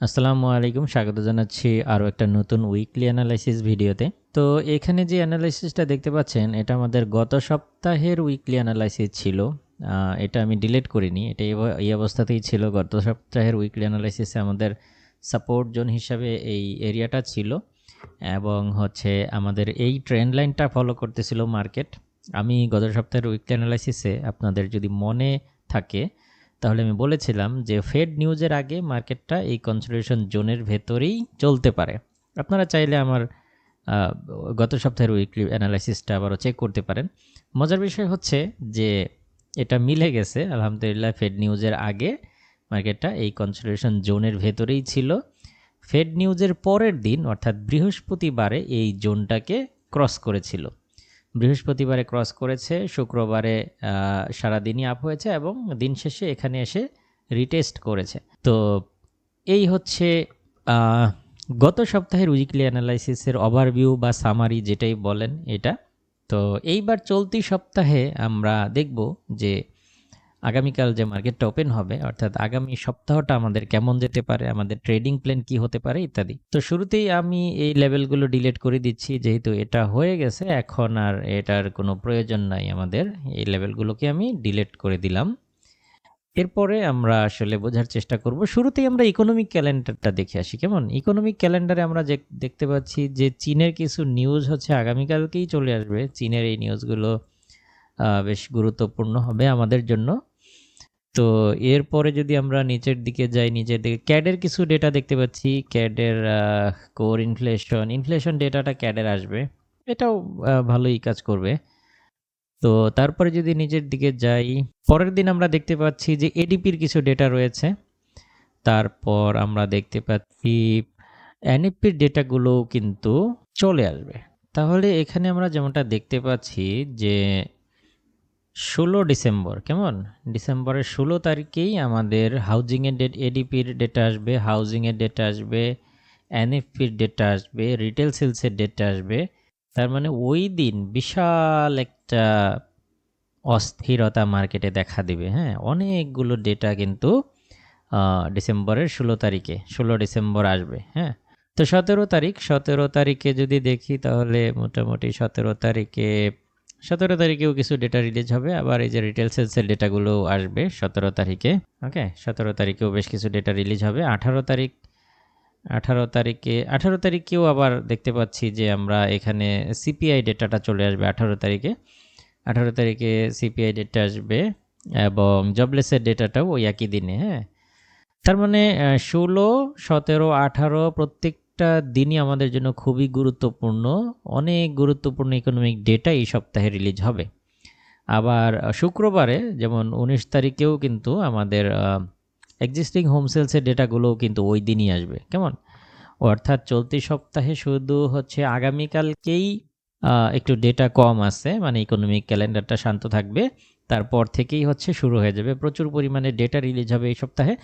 আসসালামু আলাইকুম, স্বাগত জানাচ্ছি আরও একটা নতুন উইকলি অ্যানালাইসিস ভিডিওতে। তো এখানে যে অ্যানালাইসিসটা দেখতে পাচ্ছেন, এটা আমাদের গত সপ্তাহের উইকলি অ্যানালাইসিস ছিল। এটা আমি ডিলিট করিনি, এটা এই অবস্থাতেই ছিল। গত সপ্তাহের উইকলি অ্যানালাইসিসে আমাদের সাপোর্ট জোন হিসাবে এই এরিয়াটা ছিল এবং হচ্ছে আমাদের এই ট্রেন্ড লাইনটা ফলো করতেছিল মার্কেট আমি গত সপ্তাহের উইকলি অ্যানালাইসিসে আপনাদের যদি মনে থাকে তাহলে আমি বলেছিলাম যে ফেড নিউজের আগে মার্কেটটা এই কনসোলিডেশন জোনের ভেতরেই চলতে পারে। আপনারা চাইলে আমার গত সপ্তাহের উইকলি অ্যানালাইসিসটা আবারও চেক করতে পারেন। মজার বিষয় হচ্ছে যে এটা মিলে গেছে, আলহামদুলিল্লাহ ফেড নিউজের আগে মার্কেটটা এই কনসোলিডেশন জোনের ভেতরেই ছিল। ফেড নিউজের পরের দিন, অর্থাৎ বৃহস্পতিবারে এই জোনটাকে ক্রস করেছিল। বৃহস্পতিবারে ক্রস করেছে, শুক্রবারে সারাদিনই আপ হয়েছে এবং দিন শেষে এখানে এসে রিটেস্ট করেছে। তো এই হচ্ছে গত সপ্তাহের উইকলি অ্যানালাইসিসের ওভারভিউ বা সামারি যেটাই বলেন এটা। তো এইবার চলতি সপ্তাহে আমরা দেখব যে আগামীকাল যে মার্কেটটা ওপেন হবে, অর্থাৎ আগামী সপ্তাহটা আমাদের কেমন যেতে পারে, আমাদের ট্রেডিং প্ল্যান কি হতে পারে ইত্যাদি। তো শুরুতেই আমি এই লেভেলগুলো ডিলিট করে দিচ্ছি, যেহেতু এটা হয়ে গেছে, এখন আর এটার কোনো প্রয়োজন নাই আমাদের। এই লেভেলগুলোকে আমি ডিলিট করে দিলাম। এরপরে আমরা আসলে বোঝার চেষ্টা করব। শুরুতেই আমরা ইকোনমিক ক্যালেন্ডারটা দেখে আসি, কেমন? ইকোনমিক ক্যালেন্ডারে আমরা যে দেখতে পাচ্ছি যে চীনের কিছু নিউজ হচ্ছে, আগামীকালকেই চলে আসবে। চীনের এই নিউজগুলো বেশ গুরুত্বপূর্ণ হবে আমাদের জন্য। তো এরপরে যদি আমরা নিচের দিকে যাই, নিচের দিকে ক্যাডের কিছু ডেটা দেখতে পাচ্ছি। ক্যাডের কোর ইনফ্লেশন ইনফ্লেশন ডেটাটা ক্যাডের আসবে। এটাও ভালোই কাজ করবে। তো তারপরে যদি নিচের দিকে যাই, পরের দিন আমরা দেখতে পাচ্ছি যে এডিপির কিছু ডেটা রয়েছে। তারপর আমরা দেখতে পাচ্ছি এনএফপির ডেটাগুলোও কিন্তু চলে আসবে। তাহলে এখানে আমরা যেমনটা দেখতে পাচ্ছি যে ষোলো ডিসেম্বর, কেমন? ডিসেম্বরের ষোলো তারিখেই আমাদের হাউজিংয়ের ডেট এডিপির ডেটা আসবে হাউজিংয়ের ডেটা আসবে এনএফপির ডেটা আসবে রিটেল সেলসের ডেটা আসবে। তার মানে ওই দিন বিশাল একটা অস্থিরতা মার্কেটে দেখা দিবে হ্যাঁ? অনেকগুলো ডেটা কিন্তু ডিসেম্বরের ষোলো তারিখে, ষোলো ডিসেম্বর আসবে হ্যাঁ? তো সতেরো তারিখ, সতেরো তারিখে যদি দেখি তাহলে মোটামুটি সতেরো তারিখে সতেরো তারিখেও কিছু ডেটা রিলিজ হবে, আবার এই যে রিটেল সেলসের ডেটাগুলো আসবে সতেরো তারিখে ওকে সতেরো তারিখেও বেশ কিছু ডেটা রিলিজ হবে। আঠারো তারিখ, আঠারো তারিখে, আঠারো তারিখেও আবার দেখতে পাচ্ছি যে আমরা এখানে সিপিআই ডেটাটা চলে আসবে আঠারো তারিখে। আঠারো তারিখে সিপিআই ডেটা আসবে এবং জবলেসের ডেটাটাও ওই একই দিনে হ্যাঁ? তার মানে ষোলো, সতেরো, আঠারো প্রত্যেকটা দিনই আমাদের জন্য খুবই গুরুত্বপূর্ণ, অনেক গুরুত্বপূর্ণ ইকোনমিক ডেটা এই সপ্তাহে রিলিজ হবে। আবার শুক্রবারে, যেমন উনিশ তারিখেও কিন্তু আমাদের এক্সিস্টিং হোম সেলসের ডেটাগুলোও কিন্তু ওই দিনই আসবে। কেমন? অর্থাৎ চলতি সপ্তাহে শুধু হচ্ছে আগামীকালকেই একটু ডেটা কম আছে মানে ইকোনমিক ক্যালেন্ডারটা শান্ত থাকবে। তারপর থেকেই হচ্ছে শুরু হয়ে যাবে। প্রচুর পরিমাণে ডেটা রিলিজ হবে এই সপ্তাহে।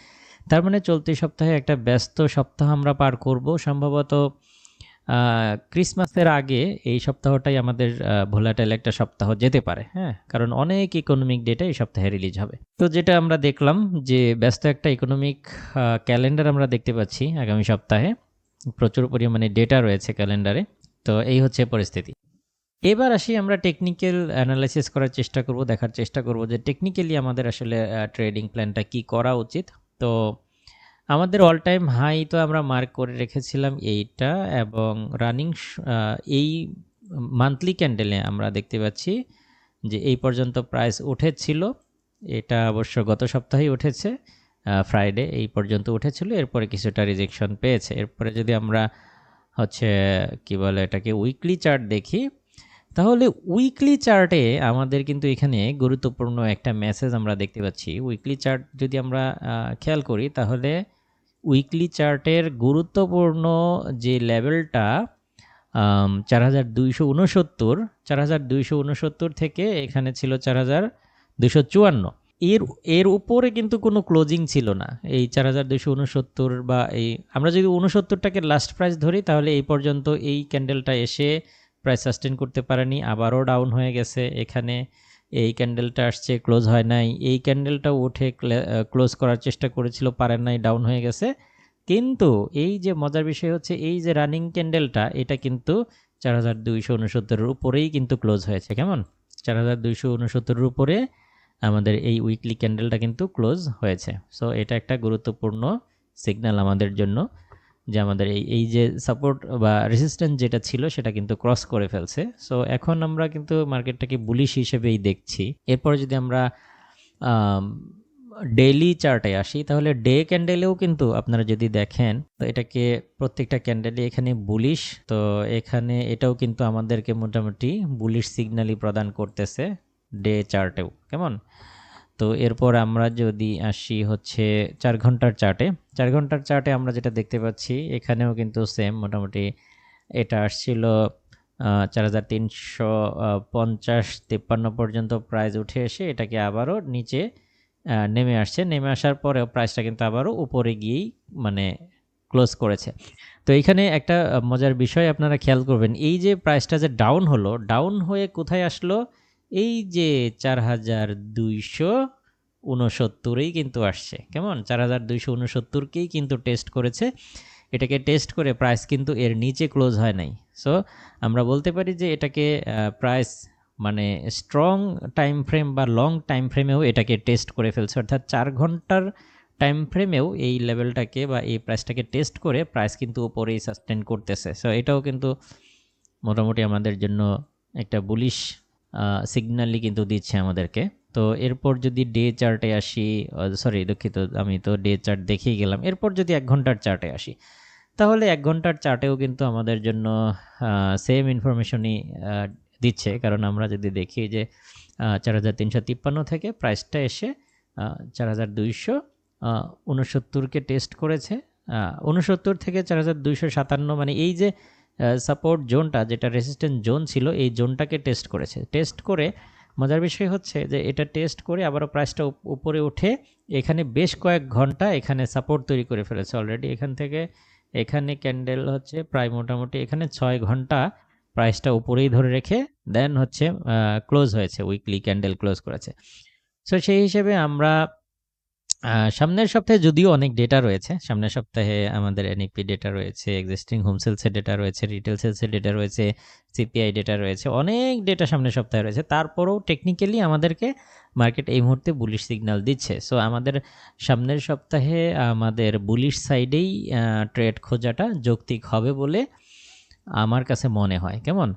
তার মানে চলতি সপ্তাহে একটা ব্যস্ত সপ্তাহ আমরা পার করব। সম্ভবত ক্রিসমাসের আগে এই সপ্তাহটাই আমাদের ভোলাটাইল একটা সপ্তাহ যেতে পারে হ্যাঁ? কারণ অনেক ইকোনমিক ডেটা এই সপ্তাহে রিলিজ হবে। তো যেটা আমরা দেখলাম যে ব্যস্ত একটা ইকোনমিক ক্যালেন্ডার আমরা দেখতে পাচ্ছি আগামী সপ্তাহে। প্রচুর পরিমাণে ডেটা রয়েছে ক্যালেন্ডারে তো এই হচ্ছে পরিস্থিতি। এবার আসি আমরা টেকনিক্যাল অ্যানালাইসিস করার চেষ্টা করব, দেখার চেষ্টা করব যে টেকনিক্যালি আমাদের আসলে ট্রেডিং প্ল্যানটা কি করা উচিত। তো আমাদের অল টাইম হাই তো আমরা মার্ক করে রেখেছিলাম এইটা এবং রানিং এই মান্থলি ক্যান্ডেলে আমরা দেখতে পাচ্ছি যে এই পর্যন্ত প্রাইস উঠেছিল। এটা অবশ্য গত সপ্তাহেই উঠেছে ফ্রাইডে এই পর্যন্ত উঠেছিল, এরপরে কিছুটা রিজেকশন পেয়েছে। এরপরে যদি আমরা হচ্ছে কি বলে এটাকে উইকলি চার্ট দেখি তাহলে উইকলি চার্টে আমাদের কিন্তু এখানে গুরুত্বপূর্ণ একটা মেসেজ আমরা দেখতে পাচ্ছি। উইকলি চার্ট যদি আমরা খেয়াল করি, তাহলে উইকলি চার্টের গুরুত্বপূর্ণ যে লেভেলটা চার হাজার দুইশো উনসত্তর, চার হাজার দুইশো উনসত্তর থেকে এখানে ছিল চার হাজার দুশো চুয়ান্ন। এর এর উপরে কিন্তু কোনো ক্লোজিং ছিল না। এই চার হাজার দুশো উনসত্তর বা এই, আমরা যদি উনসত্তরটাকে লাস্ট প্রাইস ধরি, তাহলে এই পর্যন্ত এই ক্যান্ডেলটা এসে প্রাইস সাস্টেন করতে পারেনি, আবারও ডাউন হয়ে গেছে। এখানে এই ক্যান্ডেলটা আসছে ক্লোজ হয় নাই। এই ক্যান্ডেলটাও উঠে ক্লোজ করার চেষ্টা করেছিল, পারেন নাই ডাউন হয়ে গেছে। কিন্তু এই যে মজার বিষয় হচ্ছে, এই যে রানিং ক্যান্ডেলটা এটা কিন্তু চার হাজার দুইশো উনসত্তরের উপরেই কিন্তু ক্লোজ হয়েছে। কেমন? চার হাজার দুইশো উনসত্তরের উপরে আমাদের এই উইকলি ক্যান্ডেলটা কিন্তু ক্লোজ হয়েছে। সো এটা একটা গুরুত্বপূর্ণ সিগন্যাল আমাদের জন্য। যে আমাদের এই এই যে সাপোর্ট বা রেসিস্ট্যান্স যেটা ছিল সেটা কিন্তু ক্রস করে ফেলছে। সো এখন আমরা কিন্তু মার্কেটটাকে বুলিশ হিসেবেই দেখছি। এরপর যদি আমরা ডেইলি চার্টে আসি, তাহলে ডে ক্যান্ডেলেও কিন্তু আপনারা যদি দেখেন, তো এটাকে প্রত্যেকটা ক্যান্ডেলে এখানে বুলিশ তো এখানে এটাও কিন্তু আমাদেরকে মোটামুটি বুলিশ সিগন্যালই প্রদান করতেছে ডে চার্টেও কেমন? তো এরপর আমরা যদি আসি হচ্ছে চার ঘণ্টার চার্টে চার ঘণ্টার চার্টে আমরা যেটা দেখতে পাচ্ছি, এখানেও কিন্তু সেম মোটামুটি। এটা আসছিল চার হাজার তিনশো পঞ্চাশ, তিপ্পান্ন পর্যন্ত প্রাইস উঠে এসে এটাকে আবারও নিচে নেমে আসছে। নেমে আসার পরেও প্রাইসটা কিন্তু আবারও উপরে গিয়েই মানে ক্লোজ করেছে। তো এইখানে একটা মজার বিষয় আপনারা খেয়াল করবেন, এই যে প্রাইসটা যে ডাউন হলো ডাউন হয়ে কোথায় আসলো? এই যে চার হাজার দুইশো উনসত্তরেই কিন্তু আসছে, কেমন? চার হাজার দুইশো উনসত্তরকেই কিন্তু টেস্ট করেছে। এটাকে টেস্ট করে প্রাইস কিন্তু এর নিচে ক্লোজ হয় নাই। সো আমরা বলতে পারি যে এটাকে প্রাইস মানে স্ট্রং টাইম ফ্রেম বা লং টাইম ফ্রেমেও এটাকে টেস্ট করে ফেলছে। অর্থাৎ চার ঘণ্টার টাইম ফ্রেমেও এই লেভেলটাকে বা এই প্রাইসটাকে টেস্ট করে প্রাইস কিন্তু ওপরেই সাস্টেন করতেছে। সো এটাও কিন্তু মোটামুটি আমাদের জন্য একটা বুলিশ সিগন্যালই কিন্তু দিচ্ছে আমাদেরকে। তো এরপর যদি ডে চার্টে আসি সরি দুঃখিত, আমি তো ডে চার্ট দেখেই গেলাম। এরপর যদি এক ঘণ্টার চার্টে আসি, তাহলে এক ঘণ্টার চার্টেও কিন্তু আমাদের জন্য সেম ইনফরমেশনই দিচ্ছে। কারণ আমরা যদি দেখি যে চার হাজার তিনশো তিপ্পান্ন থেকে প্রাইসটা এসে চার হাজার দুইশো উনসত্তরকে টেস্ট করেছে। উনসত্তর থেকে চার হাজার দুইশো সাতান্ন মানে এই যে সাপোর্ট জোনটা যেটা রেসিস্ট্যান্ট জোন ছিল, এই জোনটাকে টেস্ট করেছে। টেস্ট করে মজার বিষয় হচ্ছে যে, এটা টেস্ট করে আবারও প্রাইসটা উপরে উঠে এখানে বেশ কয়েক ঘণ্টা এখানে সাপোর্ট তৈরি করে ফেলেছে অলরেডি এখান থেকে এখানে ক্যান্ডেল হচ্ছে প্রায় মোটামুটি এখানে ছয় ঘণ্টা প্রাইসটা উপরেই ধরে রেখে দেন হচ্ছে ক্লোজ হয়েছে উইকলি ক্যান্ডেল ক্লোজ করেছে। সো সেই হিসেবে আমরা সামনের সপ্তাহে যদিও অনেক ডেটা রয়েছে, সামনের সপ্তাহে আমাদের এনইপি ডেটা রয়েছে এক্সিস্টিং হোম সেলসের ডেটা রয়েছে রিটেল সেলসের ডেটা রয়েছে সিপিআই ডেটা রয়েছে, অনেক ডেটা সামনের সপ্তাহে রয়েছে। তারপরেও টেকনিক্যালি আমাদেরকে মার্কেট এই মুহূর্তে বুলিশ সিগন্যাল দিচ্ছে। সো আমাদের সামনের সপ্তাহে আমাদের বুলিশ সাইডেই ট্রেড খোঁজাটা যৌক্তিক হবে বলে আমার কাছে মনে হয়। কেমন?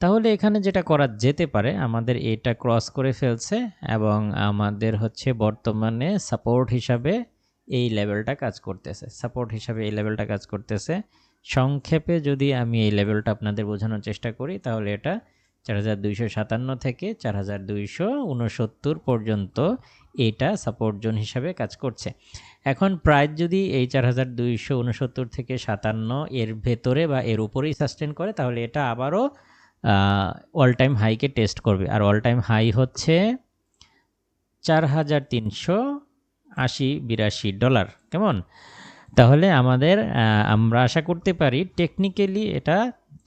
তাহলে এখানে যেটা করা যেতে পারে, আমাদের এটা ক্রস করে ফেলছে এবং আমাদের হচ্ছে বর্তমানে সাপোর্ট হিসাবে এই লেভেলটা কাজ করতেছে। সাপোর্ট হিসাবে এই লেভেলটা কাজ করতেছে। সংক্ষেপে যদি আমি এই লেভেলটা আপনাদের বোঝানোর চেষ্টা করি, তাহলে এটা চার হাজার দুইশো সাতান্ন থেকে চার হাজার দুইশো উনসত্তর পর্যন্ত এটা সাপোর্ট জোন হিসাবে কাজ করছে। এখন প্রাইস যদি এই চার হাজার দুইশো উনসত্তর থেকে সাতান্ন এর ভেতরে বা এর উপরেই সাস্টেন করে, তাহলে এটা আবারও অল টাইম হাইকে টেস্ট করবে। আর অল টাইম হাই হচ্ছে চার হাজার তিনশো আশি বিরাশি ডলার। কেমন? তাহলে আমাদের আমরা আশা করতে পারি টেকনিক্যালি এটা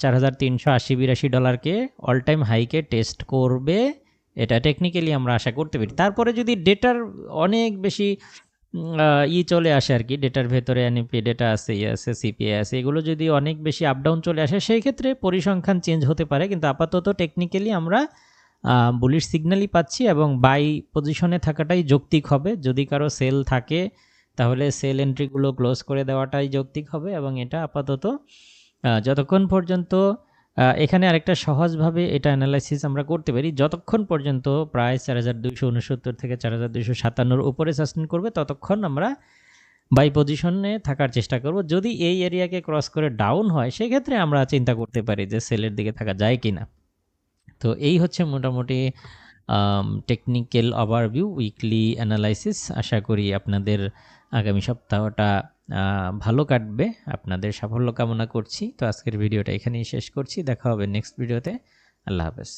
চার হাজার তিনশো আশি বিরাশি ডলারকে অল টাইম হাইকে টেস্ট করবে, এটা টেকনিক্যালি আমরা আশা করতে পারি। তারপরে যদি ডেটার অনেক বেশি ই চলে আসে আর কি ডেটার ভেতরে এনইপি ডেটা আছে ই আছে সিপিআই আছে, এগুলো যদি অনেক বেশি আপ ডাউন চলে আসে, সেই ক্ষেত্রে পরিসংখ্যান চেঞ্জ হতে পারে। কিন্তু আপাতত টেকনিক্যালি আমরা বুলিশ সিগন্যালই পাচ্ছি এবং বাই পজিশনে থাকাটাই যৌক্তিক হবে। যদি কারও সেল থাকে, তাহলে সেল এন্ট্রিগুলো ক্লোজ করে দেওয়াটাই যৌক্তিক হবে এবং এটা আপাতত যতক্ষণ পর্যন্ত এখানে আরেকটা সহজভাবে এটা অ্যানালাইসিস আমরা করতে পারি। যতক্ষণ পর্যন্ত প্রায় চার হাজার দুইশো উনসত্তর থেকে চার হাজার দুইশো সাতান্নর উপরে সাস্টেন করবে, ততক্ষণ আমরা বাই পজিশনে থাকার চেষ্টা করব। যদি এই এরিয়াকে ক্রস করে ডাউন হয়, সেক্ষেত্রে আমরা চিন্তা করতে পারি যে সেলের দিকে থাকা যায় কি না তো এই হচ্ছে মোটামুটি টেকনিক্যাল ওভারভিউ উইকলি অ্যানালাইসিস আশা করি আপনাদের আগামী সপ্তাহটা ভালো কাটবে। আপনাদের সাফল্য কামনা করছি। তো আজকের ভিডিওটা এখানেই শেষ করছি। দেখা হবে নেক্সট ভিডিওতে আল্লাহ হাফেজ।